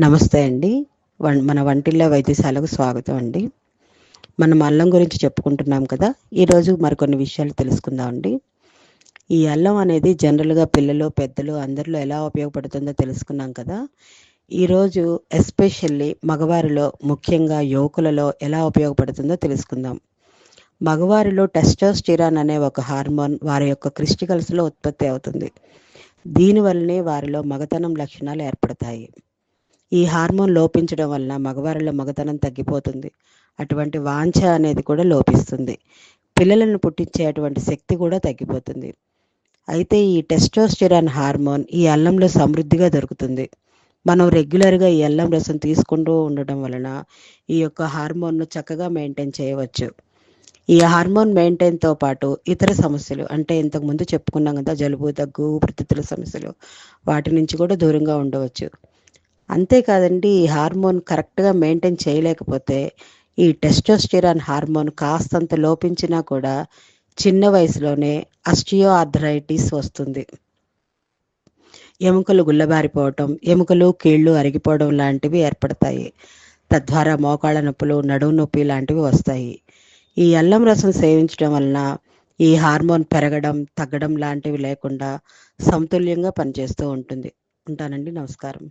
నమస్తే అండి. మన వంటిల్లో వైద్యశాలకు స్వాగతం అండి. మనం అల్లం గురించి చెప్పుకుంటున్నాం కదా. ఈరోజు మరికొన్ని విషయాలు తెలుసుకుందాం అండి. ఈ అల్లం అనేది జనరల్గా పిల్లలు పెద్దలు అందరిలో ఎలా ఉపయోగపడుతుందో తెలుసుకున్నాం కదా. ఈరోజు ఎస్పెషల్లీ మగవారిలో ముఖ్యంగా యువకులలో ఎలా ఉపయోగపడుతుందో తెలుసుకుందాం. మగవారిలో టెస్టోస్టిరాన్ అనే ఒక హార్మోన్ వారి యొక్క క్రిస్టికల్స్లో ఉత్పత్తి అవుతుంది. దీనివల్లనే వారిలో మగతనం లక్షణాలు ఏర్పడతాయి. ఈ హార్మోన్ లోపించడం వలన మగవారిలో మగతనం తగ్గిపోతుంది. అటువంటి వాంఛ అనేది కూడా లోపిస్తుంది. పిల్లలను పుట్టించే అటువంటి శక్తి కూడా తగ్గిపోతుంది. అయితే ఈ టెస్టోస్టిరాన్ హార్మోన్ ఈ అల్లంలో సమృద్ధిగా దొరుకుతుంది. మనం రెగ్యులర్గా ఈ అల్లం రసం తీసుకుంటూ ఉండటం వలన ఈ యొక్క హార్మోన్ను చక్కగా మెయింటైన్ చేయవచ్చు. ఈ హార్మోన్ మెయింటైన్తో పాటు ఇతర సమస్యలు అంటే ఇంతకు ముందు చెప్పుకున్నాం కదా జలుబు దగ్గు ఊపిరితిత్తుల సమస్యలు వాటి నుంచి కూడా దూరంగా ఉండవచ్చు. అంతేకాదండి ఈ హార్మోన్ కరెక్ట్గా మెయింటైన్ చేయలేకపోతే ఈ టెస్టోస్టిరాన్ హార్మోన్ కాస్తంత లోపించినా కూడా చిన్న వయసులోనే అస్టియో ఆర్థరైటిస్ వస్తుంది. ఎముకలు గుల్లబారిపోవటం ఎముకలు కీళ్ళు అరిగిపోవడం లాంటివి ఏర్పడతాయి. తద్వారా మోకాళ్ళ నొప్పులు నడుము నొప్పి లాంటివి వస్తాయి. ఈ అల్లం రసం సేవించడం వలన ఈ హార్మోన్ పెరగడం తగ్గడం లాంటివి లేకుండా సమతుల్యంగా పనిచేస్తూ ఉంటుంది. ఉంటానండి నమస్కారం.